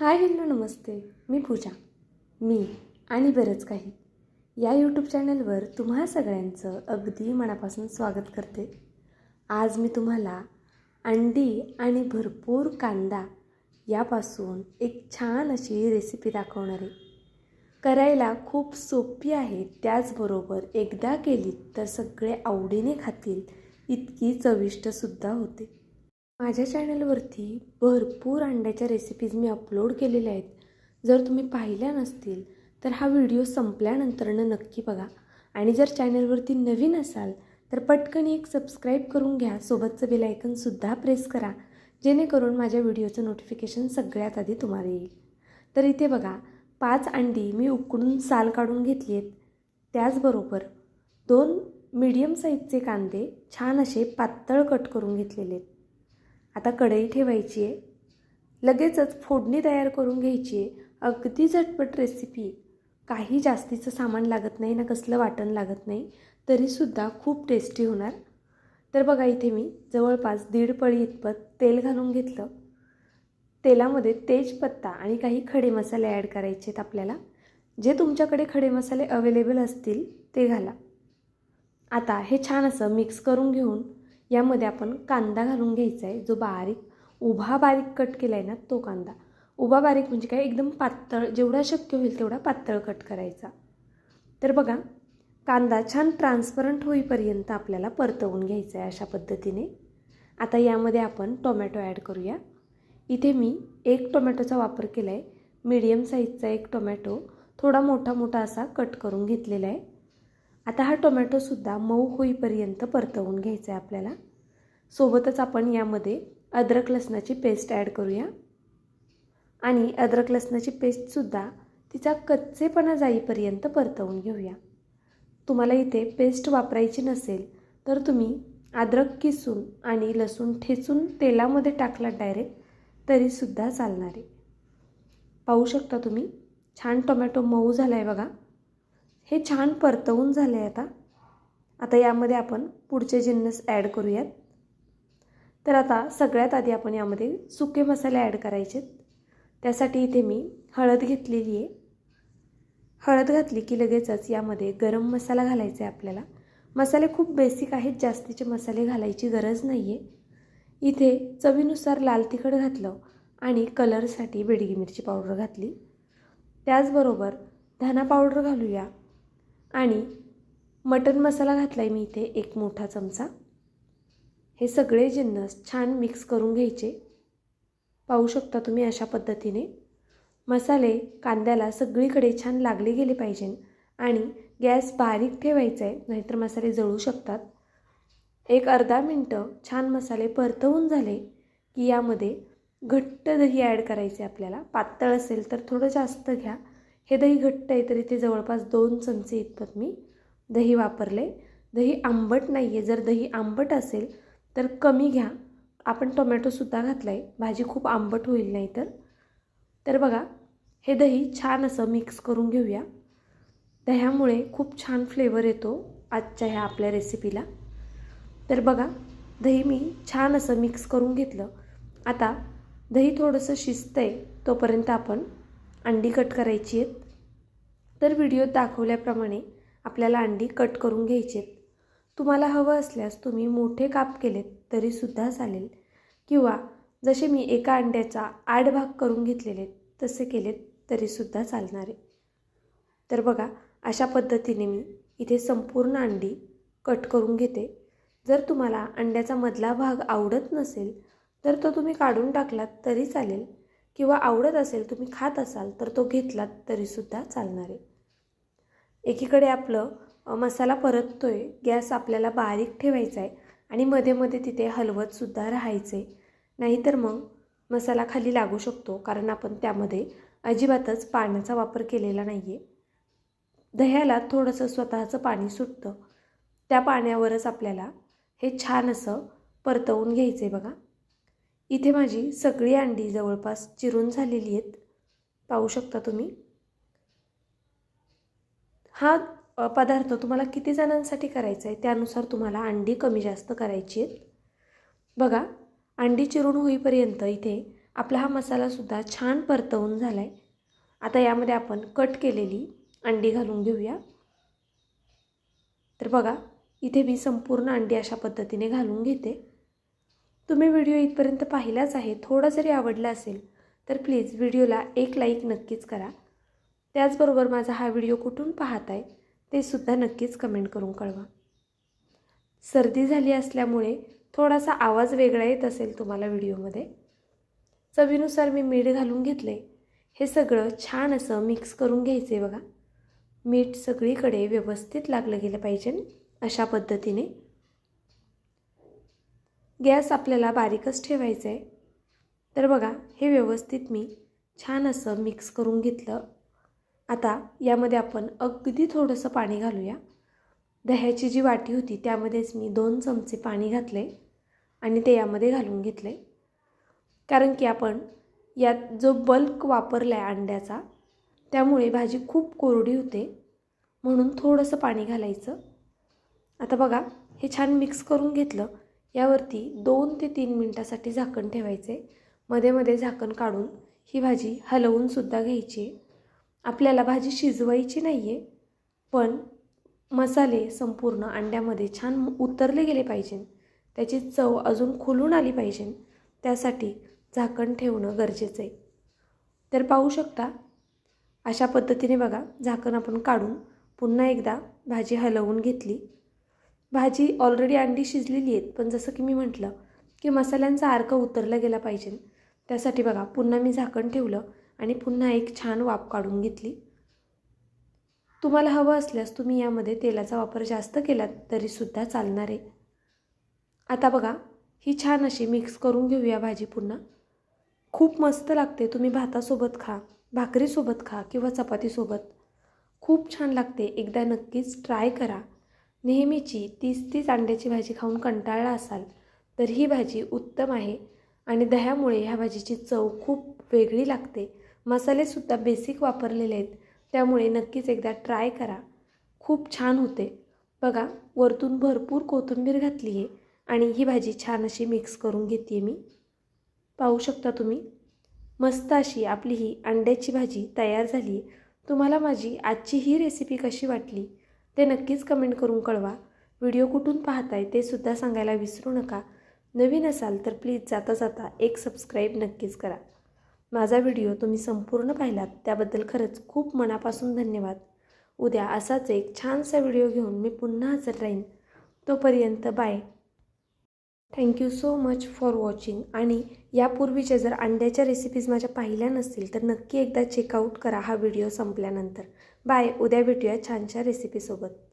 Hi hello नमस्ते. मी पूजा. मी आणि बरंच काही. या यूट्यूब चॅनलवर तुम्हा सगळ्यांचं अगदी मनापासून स्वागत करते. आज मी तुम्हाला अंडी आणि भरपूर कांदा यापासून एक छान अशी रेसिपी दाखवणार आहे. करायला खूप सोपी आहे त्याचबरोबर एकदा केली तर सगळे आवडीने खातील इतकी चविष्टसुद्धा होते. माझ्या चॅनलवरती भरपूर अंड्याच्या रेसिपीज मी अपलोड केलेल्या आहेत. जर तुम्ही पाहिल्या नसतील तर हा व्हिडिओ संपल्यानंतरनं नक्की बघा. आणि जर चॅनलवरती नवीन असाल तर पटकन एक सबस्क्राईब करून घ्या. सोबतचं बेल आयकनसुद्धा प्रेस करा. जेणेकरून माझ्या व्हिडिओचं नोटिफिकेशन सगळ्यात आधी तुम्हाला येईल. तर इथे बघा पाच अंडी मी उकडून साल काढून घेतली आहेत. त्याचबरोबर दोन मीडियम साईजचे कांदे छान असे पातळ कट करून घेतलेले आहेत. आता कढई ठेवायची आहे. लगेचच फोडणी तयार करून घ्यायची आहे. अगदी झटपट रेसिपी काही जास्तीचं सामान लागत नाही ना कसलं वाटण लागत नाही तरीसुद्धा खूप टेस्टी होणार. तर बघा इथे मी जवळपास दीड पळी इतपत तेल घालून घेतलं. तेलामध्ये तेजपत्ता आणि काही खडे मसाले ॲड करायचे आहेत आपल्याला. जे तुमच्याकडे खडे मसाले अवेलेबल असतील ते घाला. आता हे छान असं मिक्स करून घेऊन यामध्ये आपण कांदा घालून घ्यायचा आहे जो बारीक उभा बारीक कट केला आहे ना तो कांदा. उभा बारीक म्हणजे काय? एकदम पातळ जेवढा शक्य होईल तेवढा पातळ कट करायचा. तर बघा कांदा छान ट्रान्सपरंट होईपर्यंत आपल्याला परतवून घ्यायचा आहे अशा पद्धतीने. आता यामध्ये आपण टोमॅटो ॲड करूया. इथे मी एक टोमॅटोचा वापर केला आहे मीडियम साईजचा एक टोमॅटो थोडा मोठा मोठा असा कट करून घेतलेला आहे आता हा टोमॅटोसुद्धा मऊ होईपर्यंत परतवून घ्यायचा आहे आपल्याला. सोबतच आपण यामध्ये अद्रक लसणाची पेस्ट ॲड करूया. आणि अद्रक लसणाची पेस्टसुद्धा तिचा कच्चेपणा जाईपर्यंत परतवून घेऊया. तुम्हाला इथे पेस्ट वापरायची नसेल तर तुम्ही अद्रक किसून आणि लसूण ठेचून तेलामध्ये टाकला डायरेक्ट तरीसुद्धा चालणार आहे. पाहू शकता तुम्ही छान टोमॅटो मऊ झाला आहे बघा. हे छान परतवून झाले आहे आता. आता यामध्ये आपण पुढचे जिन्नस ॲड करूयात. तर आता सगळ्यात आधी आपण यामध्ये सुके मसाले ॲड करायचे त्यासाठी इथे मी हळद घेतलेली आहे. हळद घातली की लगेचच यामध्ये गरम मसाला घालायचा आहे आपल्याला. मसाले खूप बेसिक आहेत जास्तीचे मसाले घालायची गरज नाही आहे इथे चवीनुसार लाल तिखट घातलं आणि कलरसाठी बेडगी मिरची पावडर घातली. त्याचबरोबर धना पावडर घालूया. आणि मटन मसाला घातला आहे मी इथे एक मोठा चमचा. हे सगळे जिन्नस छान मिक्स करून घ्यायचे. पाहू शकता तुम्ही अशा पद्धतीने. मसाले कांद्याला सगळीकडे छान लागले गेले पाहिजे आणि गॅस बारीक ठेवायचा आहे नाहीतर मसाले जळू शकतात. एक अर्धा मिनटं छान मसाले परतवून झाले की यामध्ये घट्ट दही ॲड करायचे आपल्याला. पातळ असेल तर थोडं जास्त घ्या. हे दही घट्ट आहे तरी ते जवळपास दोन चमचे इतपत मी दही वापरले. दही आंबट नाही आहे जर दही आंबट असेल तर कमी घ्या. आपण टोमॅटोसुद्धा घातला आहे भाजी खूप आंबट होईल नाही तर तर बघा हे दही छान असं मिक्स करून घेऊया. दह्यामुळे खूप छान फ्लेवर येतो आजच्या ह्या आपल्या रेसिपीला तर बघा दही मी छान असं मिक्स करून घेतलं. आता दही थोडंसं शिजतं आहे तोपर्यंत आपण अंडी कट करायची आहेत. तर व्हिडिओत दाखवल्याप्रमाणे आपल्याला अंडी कट करून घ्यायची आहेत तुम्हाला हवं असल्यास तुम्ही मोठे काप केलेत तरीसुद्धा चालेल. किंवा जसे मी एका अंड्याचा आठ भाग करून घेतलेले तसे केलेत तरीसुद्धा चालणार. आहे तर बघा अशा पद्धतीने मी इथे संपूर्ण अंडी कट करून घेते. जर तुम्हाला अंड्याचा मधला भाग आवडत नसेल तर तो तुम्ही काढून टाकलात तरी चालेल. किंवा आवडत असेल तुम्ही खात असाल तर तो घेतलात तरीसुद्धा चालणार. आहे एकीकडे आपलं मसाला परततो आहे गॅस आपल्याला बारीक ठेवायचा आहे आणि मध्ये मध्ये तिथे हलवतसुद्धा राहायचं आहे नाहीतर मग मसाला खाली लागू शकतो कारण आपण त्यामध्ये अजिबातच पाण्याचा वापर केलेला नाही आहे दह्याला थोडंसं स्वतःचं पाणी सुटतं. त्या पाण्यावरच आपल्याला हे छान असं परतवून घ्यायचं आहे बघा. इथे माझी सगळी अंडी जवळपास चिरून झालेली आहेत. पाहू शकता तुम्ही? हा पदार्थ तुम्हाला किती जणांसाठी करायचा आहे? त्यानुसार तुम्हाला अंडी कमी जास्त करायची आहेत. बघा अंडी चिरून होईपर्यंत इथे आपला हा मसालासुद्धा छान परतवून झाला आहे आता यामध्ये आपण कट केलेली अंडी घालून घेऊया. तर बघा इथे मी संपूर्ण अंडी अशा पद्धतीने घालून घेते. तुम्ही व्हिडिओ इथपर्यंत पाहिलाच आहे थोडा जरी आवडला असेल तर प्लीज व्हिडिओला एक लाईक नक्कीच करा. त्याचबरोबर माझा हा व्हिडिओ कुठून पाहत आहे ते सुद्धा नक्कीच कमेंट करून कळवा. सर्दी झाली असल्यामुळे थोडासा आवाज वेगळा येत असेल तुम्हाला व्हिडिओमध्ये. चवीनुसार मी मीठ घालून घेतले हे सगळं छान असं मिक्स करून घ्यायचं आहे बघा. मीठ सगळीकडे व्यवस्थित लागलं गेलं पाहिजे अशा पद्धतीने. गॅस आपल्याला बारीकच ठेवायचा आहे तर बघा हे व्यवस्थित मी छान असं मिक्स करून घेतलं. आता यामध्ये आपण अगदी थोडंसं पाणी घालूया. दह्याची जी वाटी होती त्यामध्येच मी दोन चमचे पाणी घातले आणि ते यामध्ये घालून घेतले. कारण की आपण यात जो बल्क वापरला आहे अंड्याचा त्यामुळे भाजी खूप कोरडी होते. म्हणून थोडंसं पाणी घालायचं. आता बघा हे छान मिक्स करून घेतलं. यावरती दोन ते तीन मिनटासाठी झाकण ठेवायचे. मध्ये मध्ये झाकण काढून ही भाजी हलवूनसुद्धा घ्यायची. आपल्याला भाजी शिजवायची नाही आहे पण मसाले संपूर्ण अंड्यामध्ये छान उतरले गेले पाहिजे. त्याची चव अजून खुलून आली पाहिजे. त्यासाठी झाकण ठेवणं गरजेचं आहे. तर पाहू शकता अशा पद्धतीने बघा झाकण आपण काढून पुन्हा एकदा भाजी हलवून घेतली. भाजी ऑलरेडी अंडी शिजलेली आहेत. पण जसं की मी म्हटलं की मसाल्यांचा अर्क उतरला गेला पाहिजे. त्यासाठी बघा पुन्हा मी झाकण ठेवलं आणि पुन्हा एक छान वाफ काढून घेतली. तुम्हाला हवं असल्यास तुम्ही यामध्ये तेलाचा वापर जास्त केलात तरीसुद्धा चालणार आहे. आता बघा ही छान अशी मिक्स करून घेऊया भाजी पुन्हा. खूप मस्त लागते. तुम्ही भातासोबत खा भाकरीसोबत खा किंवा चपातीसोबत. खूप छान लागते. एकदा नक्कीच ट्राय करा. नेहमीची तीस तीस अंड्याची भाजी खाऊन कंटाळला असाल तर ही भाजी उत्तम आहे आणि दह्यामुळे ह्या भाजीची चव खूप वेगळी लागते. मसालेसुद्धा बेसिक वापरलेले आहेत त्यामुळे नक्कीच एकदा ट्राय करा. खूप छान होते. बघा वरतून भरपूर कोथिंबीर घातली आहे आणि ही भाजी छान अशी मिक्स करून घेते मी. पाहू शकता तुम्ही? मस्त अशी आपली ही अंड्याची भाजी तयार झाली तुम्हाला माझी आजची ही रेसिपी कशी वाटली? ते नक्कीच कमेंट करून कळवा. व्हिडिओ कुठून पाहताय ते सुद्धा सांगायला विसरू नका. नवीन असाल तर प्लीज जाता जाता एक सबस्क्राईब नक्कीच करा. माझा व्हिडिओ तुम्ही संपूर्ण पाहिलात त्याबद्दल खरंच खूप मनापासून धन्यवाद. उद्या असाच एक छानसा व्हिडिओ घेऊन मी पुन्हा हजर राहीन. तोपर्यंत bye thank you so much for watching आणि यापूर्वीच्या जर अंड्याच्या रेसिपीज माझ्या पाहिल्या नसतील तर नक्की एकदा चेकआउट करा हा व्हिडिओ संपल्यानंतर. बाय उद्या भेटूया छानशा रेसिपीसोबत